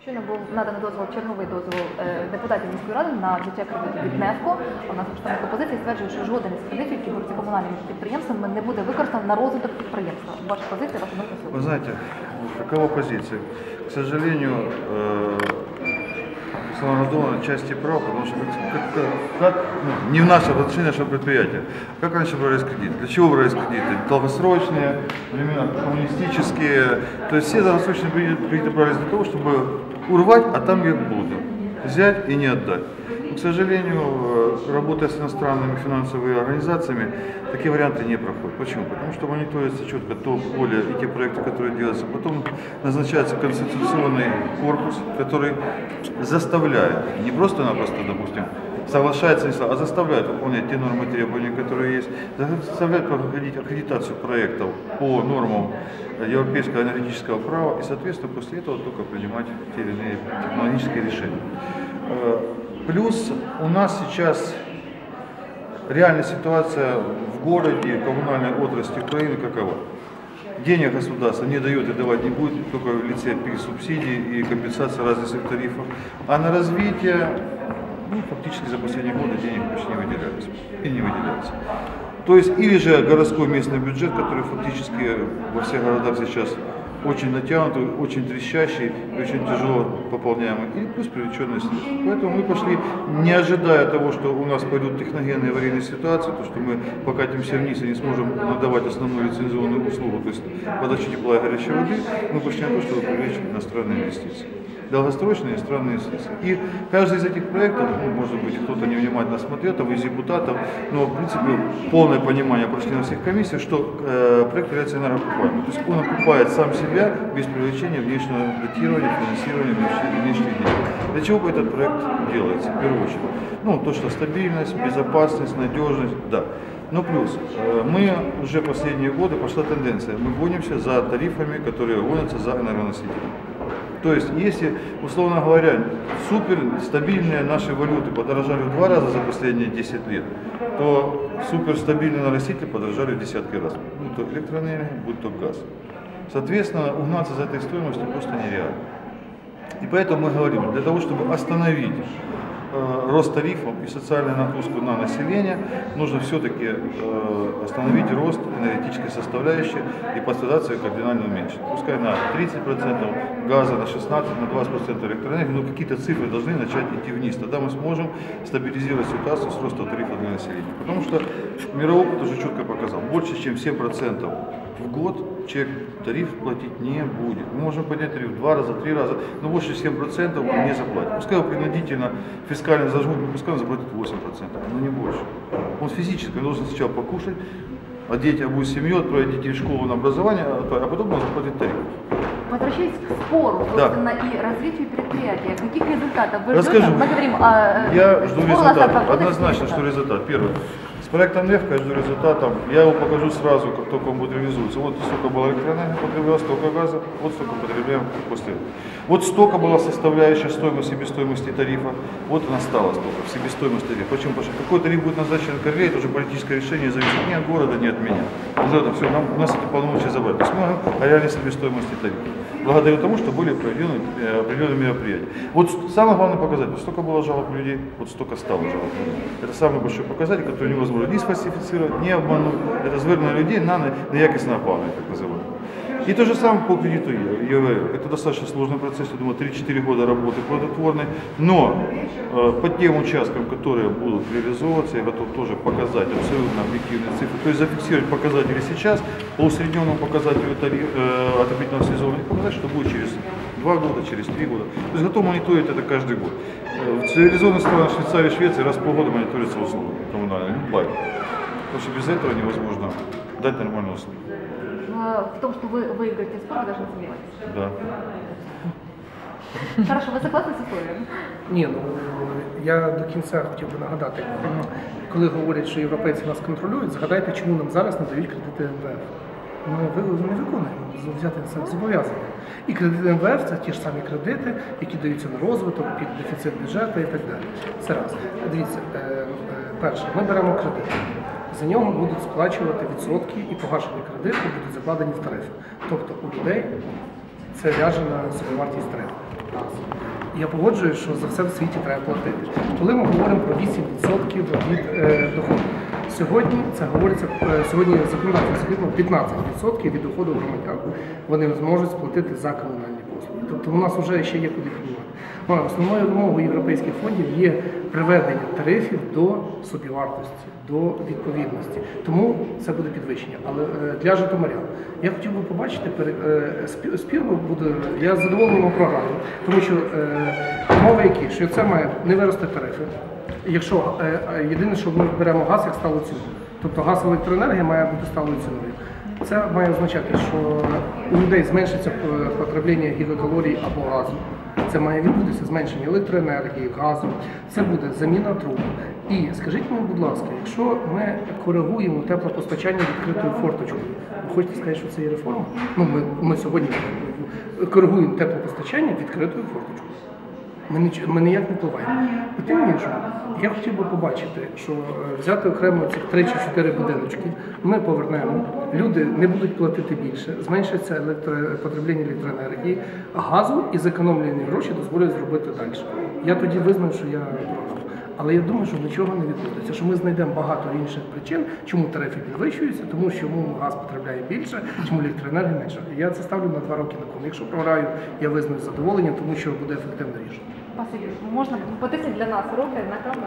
Щойно був наданий дозвол, черговий дозвол е, депутатів міської ради на взяття кредиту від НЕФКО. У нас представник опозиції стверджує, що жоден із кредитів, які беруться комунальними підприємствами, не буде використаний на розвиток підприємства. Ваша позиція, ваша думка Вы сьогодні? знаете, какова позиция? К сожалению, Слава Радовна части прав, потому что как, как- как, ну, не в нашем отношении нашего предприятия. Как раньше брались кредиты? Для чего брались кредиты? Долгосрочные, времена коммунистические. То есть все долгосрочные кредиты кредиты брались для того, чтобы урвать, а там их будут. Взять и не отдать. Но, к сожалению, э, работая с иностранными финансовыми организациями, такие варианты не проходят. Почему? Потому что мониторится четко то поле и те проекты, которые делаются. Потом назначается конституционный корпус, который заставляет, не просто-напросто, допустим, соглашается, не а заставляет выполнять те нормы и требования, которые есть, заставляет проходить аккредитацию проектов по нормам европейского энергетического права и, соответственно, после этого только принимать те или иные технологические решения. Э, Плюс у нас сейчас реальная ситуация в городе, в коммунальной отрасли Украины какова? Денег государство не дает и давать не будет, только в лице субсидий и компенсации разных тарифов. А на развитие, ну, фактически за последние годы денег почти не выделялись и не выделяется. То есть или же городской местный бюджет, который фактически во всех городах сейчас очень натянутый, очень трещащий и очень тяжело пополняемый, и плюс привлеченные средства. Поэтому мы пошли, не ожидая того, что у нас пойдут техногенные аварийные ситуации, то, что мы покатимся вниз и не сможем надавать основную лицензионную услугу, то есть подачу тепла и горячей воды, мы пошли на то, чтобы привлечь иностранные инвестиции долгосрочные иностранные средства. И каждый из этих проектов, ну, может быть, кто-то невнимательно смотрел, там из депутатов, но, в принципе, полное понимание прошли на всех комиссиях, что э, проект является энергоокупаемым. То есть он окупает сам себя без привлечения внешнего датирования, финансирования внешних, денег. Для чего этот проект делается, в первую очередь? Ну, то, что стабильность, безопасность, надежность, да. Но плюс, э, мы уже последние годы пошла тенденция, мы гонимся за тарифами, которые гонятся за энергоносителями. То есть, если, условно говоря, супер стабильные наши валюты подорожали в два раза за последние 10 лет, то супер стабильные носители подорожали в десятки раз. Будь то электроэнергия, будь то газ. Соответственно, угнаться за этой стоимостью просто нереально. И поэтому мы говорим, для того, чтобы остановить рост тарифов и социальную нагрузку на население, нужно все-таки э, остановить рост энергетической составляющей и пострадаться ее кардинально уменьшить. Пускай на 30% газа, на 16%, на 20% электроэнергии, но какие-то цифры должны начать идти вниз. Тогда мы сможем стабилизировать ситуацию с ростом тарифа для населения. Потому что мировой опыт уже четко показал, больше чем 7% в год человек тариф платить не будет. Мы можем поднять тариф в два раза, три раза, но больше 7% он не заплатит. Пускай его принудительно фискально зажмут, пускай он заплатит 8%, но не больше. Он физически должен сначала покушать, одеть обуть семью, отправить детей в школу на образование, а потом он заплатит тариф. Возвращаясь к спору, Да. собственно, и развитию предприятия, каких результатов вы Расскажу. ждете? Мы говорим о... э, Я жду года, Однозначно, что результат. Первое. Проектом НЕФКО я жду. Я его покажу сразу, как только он будет реализуется. Вот столько было электроэнергии потреблялось, столько газа, вот столько потребляем после. Вот столько была составляющая стоимость себестоимости тарифа, вот она стала столько, себестоимость тарифа. Почему? Потому что какой тариф будет назначен КРВ, это уже политическое решение зависит ни от города, ни от меня. Уже это все, нам, у нас эти полномочия забрать. То есть мы о реальной себестоимости тарифа. Благодаря тому, что были проведены э, определенные мероприятия. Вот с- самый главный показатель, столько было жалоб людей, вот столько стало жалоб людей. Это самый большой показатель, который невозможно ни сфальсифицировать, ни обмануть. Это звернення людей на, на якісне опалення, так называемое. И то же самое по кредиту ЕВР. Это достаточно сложный процесс, я думаю, 3-4 года работы плодотворной. Но э, по тем участкам, которые будут реализовываться, я готов тоже показать абсолютно объективные цифры. То есть зафиксировать показатели сейчас по усредненному показателю э, отопительного сезона и показать, что будет через 2 года, через 3 года. То есть готов мониторить это каждый год. Э, В цивилизованных странах Швейцарии, Швеции раз в полгода мониторится услуга коммунальная, любая. Потому что без этого невозможно дать нормальную услугу. Э, В том, что вы выиграете спор, вы даже не сомневайтесь. Да. Хорошо, вы согласны с условием? Ні, ну я до кінця хотів би нагадати, коли говорять, що європейці нас контролюють, згадайте, чому нам зараз не дають кредити МВФ. Ми не виконуємо взяти це зобов'язання. І кредити МВФ це ті ж самі кредити, які даються на розвиток, під дефіцит бюджету і так далі. Це раз. Дивіться, е, е, перше, ми беремо кредит. За нього будуть сплачувати відсотки і погашені кредити будуть закладені в тарифи. Тобто у людей це ляже на собівартість тарифу. Я погоджуюсь, що за все в світі треба платити. Коли ми говоримо про 8% від е, доходу, сьогодні це говориться е, сьогодні законодавство закріплено 15% від доходу громадян. Вони зможуть сплатити за комунальні послуги. Тобто у нас вже ще є куди піднімати. Ну, Основною вимогою європейських фондів є приведення тарифів до собівартості, до відповідності. Тому це буде підвищення. Але е, для житомирян я хотів би побачити е, спі- спірно буде. Я задоволений програмою, тому що е, умови які, що це має не вирости тарифи. Якщо єдине, що ми беремо газ як сталу ціну, тобто газ електроенергія має бути сталою ціною. Це має означати, що у людей зменшиться потреблення гігакалорій або газу. Це має відбутися зменшення електроенергії, газу. Це буде заміна труб. І скажіть мені, будь ласка, якщо ми коригуємо теплопостачання відкритою форточкою, ви хочете сказати, що це є реформа? Ну ми, ми сьогодні коригуємо теплопостачання відкритою форточкою. Ми, ніяк не впливаємо. І тим іншим, я хотів би побачити, що е, взяти окремо цих 3 чи 4 будиночки, ми повернемо, люди не будуть платити більше, зменшиться електро... потребління електроенергії, а газу і зекономлені гроші дозволять зробити далі. Я тоді визнаю, що я проти. Але я думаю, що нічого не відбудеться, що ми знайдемо багато інших причин, чому тарифи підвищуються, тому що газ потребляє більше, чому електроенергія менше. Я це ставлю на два роки на кон. Якщо програю, я визнаю з задоволенням, тому що буде ефективне рішення. Спасибі. Можна потисніть для нас руки на камеру.